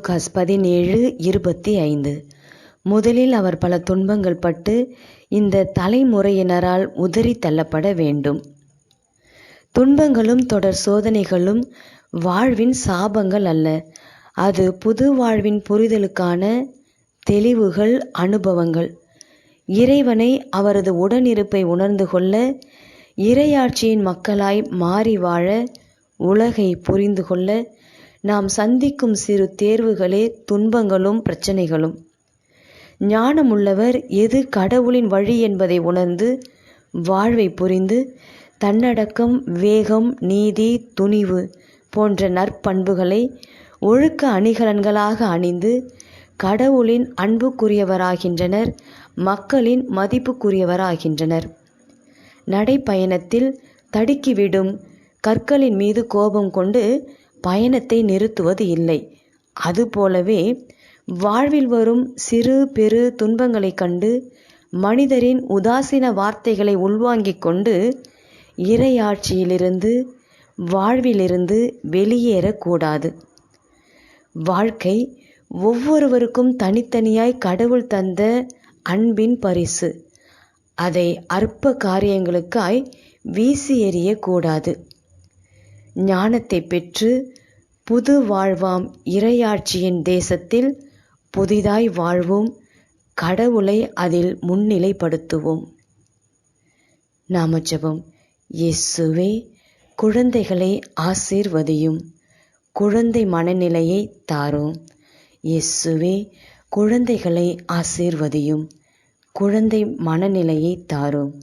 Lucas பதினேழு இருபத்தி ஐந்து. முதலில் அவர் பல துன்பங்கள் பட்டு இந்த தலைமுறையினரால் உதறி தள்ளப்பட வேண்டும். துன்பங்களும் தொடர் சோதனைகளும் வாழ்வின் சாபங்கள் அல்ல. அது புது வாழ்வின் புரிதலுக்கான தெளிவுகள் அனுபவங்கள். இறைவனை அவரது உடனிருப்பை உணர்ந்து கொள்ள இறையாட்சியின் மக்களாய் மாறி வாழ உலகை புரிந்து கொள்ள நாம் சந்திக்கும் சிறு தேர்வுகளே துன்பங்களும் பிரச்சனைகளும். ஞானமுள்ளவர் எது கடவுளின் வழி என்பதை உணர்ந்து வாழ்வை புரிந்து தன்னடக்கம் வேகம் நீதி துணிவு போன்ற நற்பண்புகளை ஒழுக்க அணிகலன்களாக அணிந்து கடவுளின் அன்புக்குரியவராகின்றனர் மக்களின் மதிப்புக்குரியவராகின்றனர். நடைப்பயணத்தில் தடுக்கிவிடும் கற்களின் மீது கோபம் கொண்டு பயணத்தை நிறுத்துவது இல்லை. அதுபோலவே வாழ்வில் வரும் சிறு பெரு துன்பங்களைக் கண்டு மனிதரின் உதாசீன வார்த்தைகளை உள்வாங்கிக் கொண்டு இரையாட்சியிலிருந்து வாழ்விலிருந்து வெளியேறக்கூடாது. வாழ்க்கை ஒவ்வொருவருக்கும் தனித்தனியாய் கடவுள் தந்த அன்பின் பரிசு. அதை அற்ப காரியங்களுக்காய் வீசி எறியக்கூடாது. ஞானத்தை பெற்று புது வாழ்வாம் இறையாட்சியின் தேசத்தில் புதிதாய் வாழ்வோம் கடவுளை அதில் முன்னிலைப்படுத்துவோம். நாமஜபம். இயேசுவே குழந்தைகளை ஆசீர்வதியும் குழந்தை மனநிலையை தாரும். இயேசுவே குழந்தைகளை ஆசீர்வதியும் குழந்தை மனநிலையை தாரும்.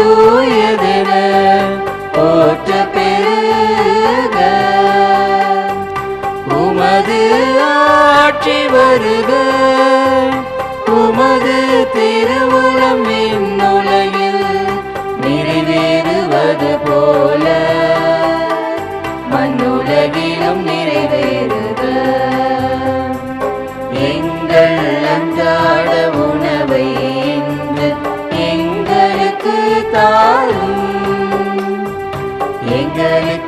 தூயதென போற்ற பெருக. உமது ஆட்சி வருக. உமது திருவுளம்